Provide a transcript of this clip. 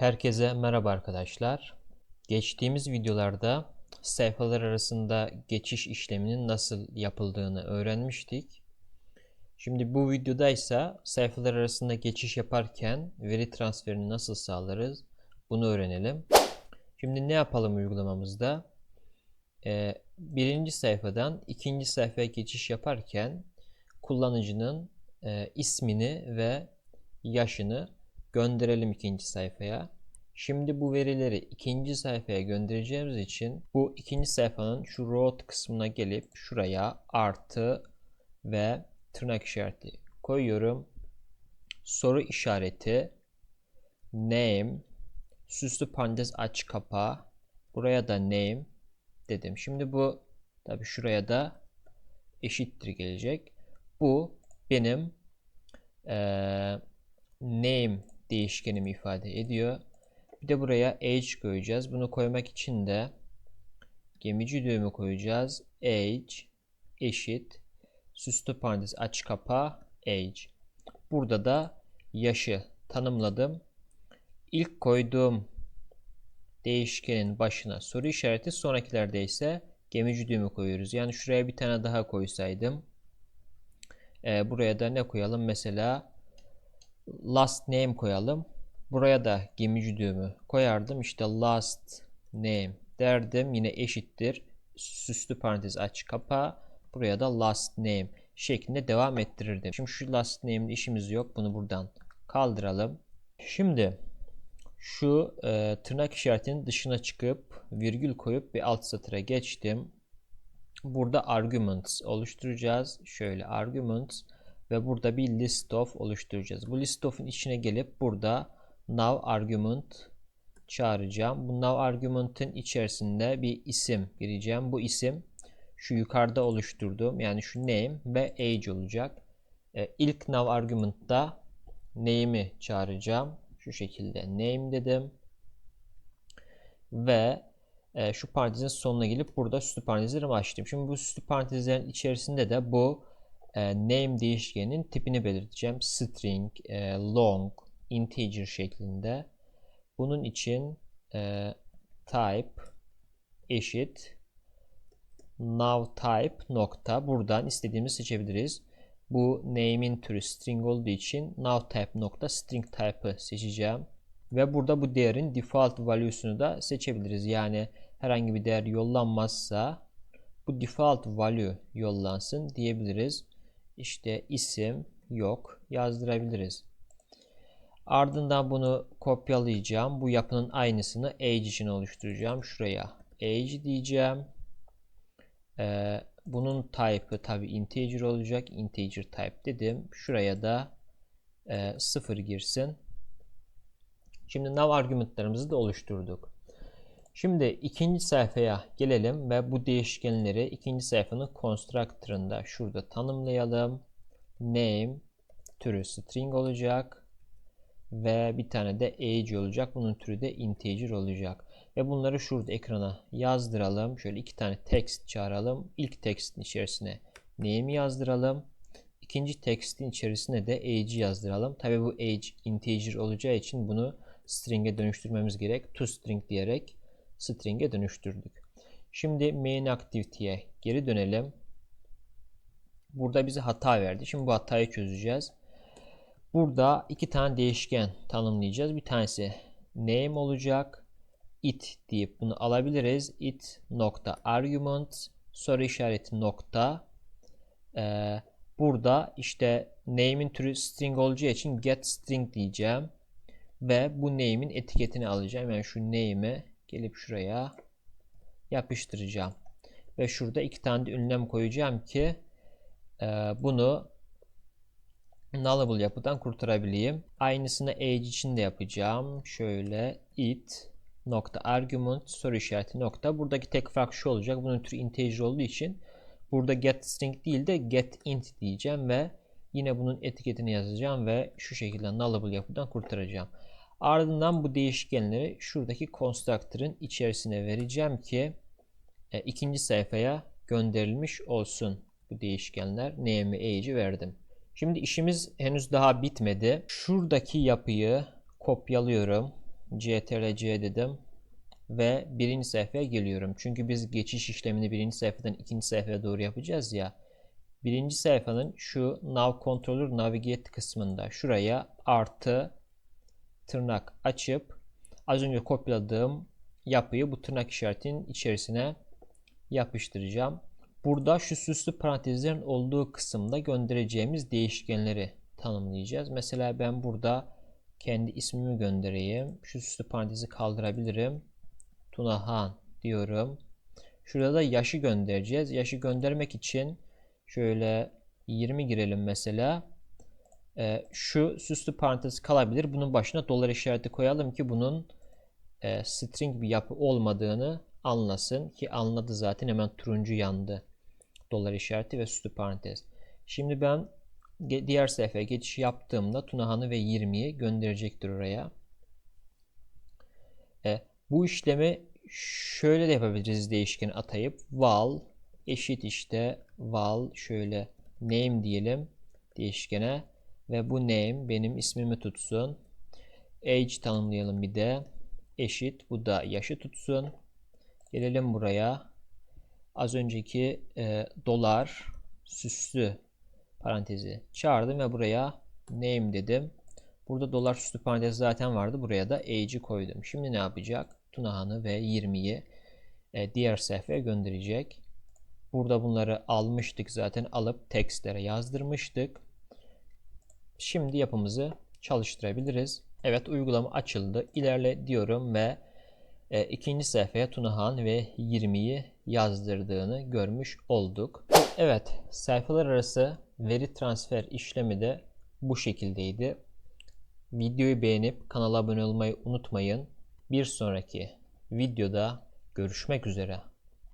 Herkese merhaba arkadaşlar. Geçtiğimiz videolarda sayfalar arasında geçiş işleminin nasıl yapıldığını öğrenmiştik. Şimdi bu videoda ise sayfalar arasında geçiş yaparken veri transferini nasıl sağlarız bunu öğrenelim. Şimdi ne yapalım uygulamamızda? Ee, birinci sayfadan ikinci sayfaya geçiş yaparken kullanıcının e, ismini ve yaşını gönderelim ikinci sayfaya. Şimdi bu verileri ikinci sayfaya göndereceğimiz için bu ikinci sayfanın şu root kısmına gelip şuraya artı ve tırnak işareti koyuyorum. Soru işareti name süslü parantez aç kapa buraya da name dedim. Şimdi bu tabi şuraya da eşittir gelecek. Bu benim eee name değişkenimi ifade ediyor. Bir de buraya age koyacağız. Bunu koymak için de gemici düğümü koyacağız. Age eşit süslü parantez aç kapa age. Burada da yaşı tanımladım. İlk koyduğum değişkenin başına soru işareti sonrakilerde ise gemici düğümü koyuyoruz. Yani şuraya bir tane daha koysaydım. E, buraya da ne koyalım? Mesela last name koyalım. Buraya da gemici düğümü koyardım. İşte last name derdim. Yine eşittir. Süslü parantez aç kapa. Buraya da last name şeklinde devam ettirirdim. Şimdi şu last name'de işimiz yok. Bunu buradan kaldıralım. Şimdi şu e, tırnak işaretinin dışına çıkıp virgül koyup bir alt satıra geçtim. Burada arguments oluşturacağız. Şöyle arguments ve burada bir list of oluşturacağız. Bu list of'un içine gelip burada now argument çağıracağım. Bu now argument'ın içerisinde bir isim gireceğim. Bu isim şu yukarıda oluşturduğum yani şu name ve age olacak. E, ilk now argument'ta name'i çağıracağım. Şu şekilde name dedim. Ve e, şu parantezin sonuna gelip burada süslü parantezlerimi açtım. Şimdi bu süslü parantezlerin içerisinde de bu e, name değişkeninin tipini belirteceğim. String, e, long, integer şeklinde. Bunun için e, type eşit now type nokta buradan istediğimizi seçebiliriz. Bu name'in türü string olduğu için now type nokta string type'ı seçeceğim. Ve burada bu değerin default value'sunu da seçebiliriz. Yani herhangi bir değer yollanmazsa bu default value yollansın diyebiliriz. İşte isim yok yazdırabiliriz. Ardından bunu kopyalayacağım. Bu yapının aynısını age için oluşturacağım. Şuraya age diyeceğim. Ee, bunun type'ı tabi integer olacak. Integer type dedim. Şuraya da e, 0 girsin. Şimdi now argumentlarımızı da oluşturduk. Şimdi ikinci sayfaya gelelim ve bu değişkenleri ikinci sayfanın constructor'ında şurada tanımlayalım. Name türü string olacak ve bir tane de age olacak. Bunun türü de integer olacak. Ve bunları şurada ekrana yazdıralım. Şöyle iki tane text çağıralım. İlk textin içerisine name yazdıralım. İkinci textin içerisine de age yazdıralım. Tabi bu age integer olacağı için bunu string'e dönüştürmemiz gerek. toString diyerek string'e dönüştürdük. Şimdi main activity'ye geri dönelim. Burada bize hata verdi. Şimdi bu hatayı çözeceğiz. Burada iki tane değişken tanımlayacağız. Bir tanesi name olacak. it deyip bunu alabiliriz. it nokta argument soru işareti nokta ee, burada işte name'in türü string olacağı için get string diyeceğim ve bu name'in etiketini alacağım. Yani şu name'i gelip şuraya yapıştıracağım. Ve şurada iki tane de ünlem koyacağım ki e, bunu nullable yapıdan kurtarabileyim. Aynısını age için de yapacağım. Şöyle it nokta argument soru işareti nokta. Buradaki tek fark şu olacak. Bunun türü integer olduğu için burada get string değil de get int diyeceğim ve yine bunun etiketini yazacağım ve şu şekilde nullable yapıdan kurtaracağım. Ardından bu değişkenleri şuradaki constructor'ın içerisine vereceğim ki e, ikinci sayfaya gönderilmiş olsun bu değişkenler. Name ve age'i verdim. Şimdi işimiz henüz daha bitmedi. Şuradaki yapıyı kopyalıyorum. ctrl c dedim ve birinci sayfaya geliyorum. Çünkü biz geçiş işlemini birinci sayfadan ikinci sayfaya doğru yapacağız ya. Birinci sayfanın şu Nav Controller Navigate kısmında şuraya artı tırnak açıp az önce kopyaladığım yapıyı bu tırnak işaretinin içerisine yapıştıracağım. Burada şu süslü parantezlerin olduğu kısımda göndereceğimiz değişkenleri tanımlayacağız. Mesela ben burada kendi ismimi göndereyim. Şu süslü parantezi kaldırabilirim. Tunahan diyorum. Şurada da yaşı göndereceğiz. Yaşı göndermek için şöyle 20 girelim mesela. Ee, şu süslü parantez kalabilir. Bunun başına dolar işareti koyalım ki bunun e, string bir yapı olmadığını anlasın. Ki anladı zaten hemen turuncu yandı. Dolar işareti ve süslü parantez. Şimdi ben diğer sayfaya geçiş yaptığımda Tunahan'ı ve 20'yi gönderecektir oraya. E, bu işlemi şöyle de yapabiliriz değişkeni atayıp val eşit işte val şöyle name diyelim değişkene ve bu name benim ismimi tutsun. Age tanımlayalım bir de. Eşit bu da yaşı tutsun. Gelelim buraya. Az önceki e, dolar süslü parantezi çağırdım ve buraya name dedim. Burada dolar süslü parantez zaten vardı. Buraya da age'i koydum. Şimdi ne yapacak? Tunahan'ı ve 20'yi e, diğer sayfaya gönderecek. Burada bunları almıştık zaten. Alıp tekstlere yazdırmıştık. Şimdi yapımızı çalıştırabiliriz. Evet uygulama açıldı. İlerle diyorum ve e, ikinci sayfaya Tunahan ve 20'yi yazdırdığını görmüş olduk. Evet sayfalar arası veri transfer işlemi de bu şekildeydi. Videoyu beğenip kanala abone olmayı unutmayın. Bir sonraki videoda görüşmek üzere.